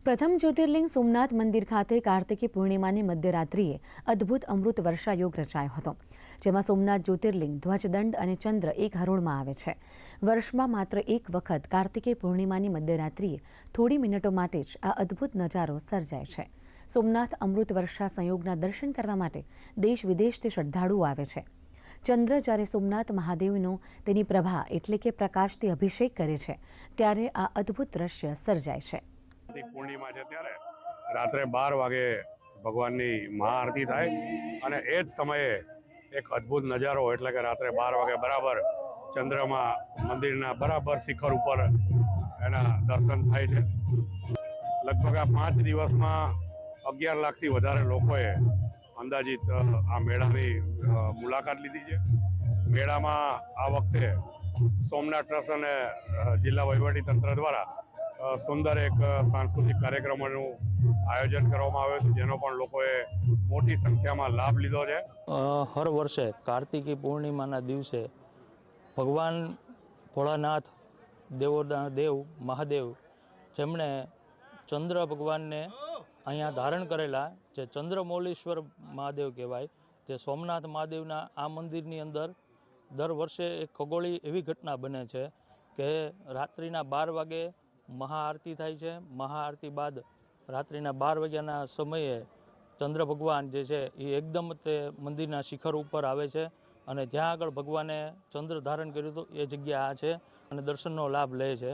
પ્રથમ જ્યોતિર્લિંગ સોમનાથ મંદિર ખાતે કાર્તિકી પૂર્ણિમાની મધ્યરાત્રિએ અદ્ભુત અમૃત વર્ષા યોગ રચાયો હતો, જેમાં સોમનાથ જ્યોતિર્લિંગ, ધ્વજદંડ અને ચંદ્ર એક હરોળમાં આવે છે. વર્ષમાં માત્ર એક વખત કાર્તિકી પૂર્ણિમાની મધ્યરાત્રિએ થોડી મિનિટો માટે જ આ અદ્ભુત નજારો સર્જાય છે. સોમનાથ અમૃત વર્ષા સંયોગના દર્શન કરવા માટે દેશ વિદેશથી શ્રદ્ધાળુઓ આવે છે. ચંદ્ર જ્યારે સોમનાથ મહાદેવનો તેની પ્રભા એટલે કે પ્રકાશથી અભિષેક કરે છે, ત્યારે આ અદ્ભુત દ્રશ્ય સર્જાય છે. પૂર્ણિમા છે ત્યારે રાત્રે બાર વાગે ભગવાનની મહાઆરતી થાય અને એ જ સમયે એક અદ્ભુત નજારો એટલે કે રાત્રે બાર વાગે બરાબર ચંદ્રમાં મંદિરના બરાબર શિખર ઉપર એના દર્શન થાય છે. લગભગ આ પાંચ દિવસમાં અગિયાર લાખથી વધારે લોકોએ અંદાજિત આ મેળાની મુલાકાત લીધી છે. મેળામાં આ વખતે સોમનાથ ટ્રસ્ટ અને જિલ્લા વહીવટી તંત્ર દ્વારા સુંદર એક સાંસ્કૃતિક કાર્યક્રમોનું આયોજન કરવામાં આવ્યું હતું, જેનો પણ લોકોએ મોટી સંખ્યામાં લાભ લીધો છે. હર વર્ષે કાર્તિકી પૂર્ણિમાના દિવસે ભગવાન ભોળાનાથ, દેવોના દેવ, મહાદેવ જેમણે ચંદ્ર ભગવાનને અહીંયા ધારણ કરેલા, જે ચંદ્રમૌલીશ્વર મહાદેવ કહેવાય તે સોમનાથ મહાદેવના આ મંદિરની અંદર દર વર્ષે એક ખગોળી એવી ઘટના બને છે કે રાત્રિના બાર વાગે મહાઆરતી થાય છે. મહાઆરતી બાદ રાત્રિના બાર વાગ્યાના સમયે ચંદ્ર ભગવાન જે છે એ એકદમ તે મંદિરના શિખર ઉપર આવે છે અને જ્યાં આગળ ભગવાને ચંદ્ર ધારણ કર્યું હતું એ જગ્યા આ છે અને દર્શનનો લાભ લે છે.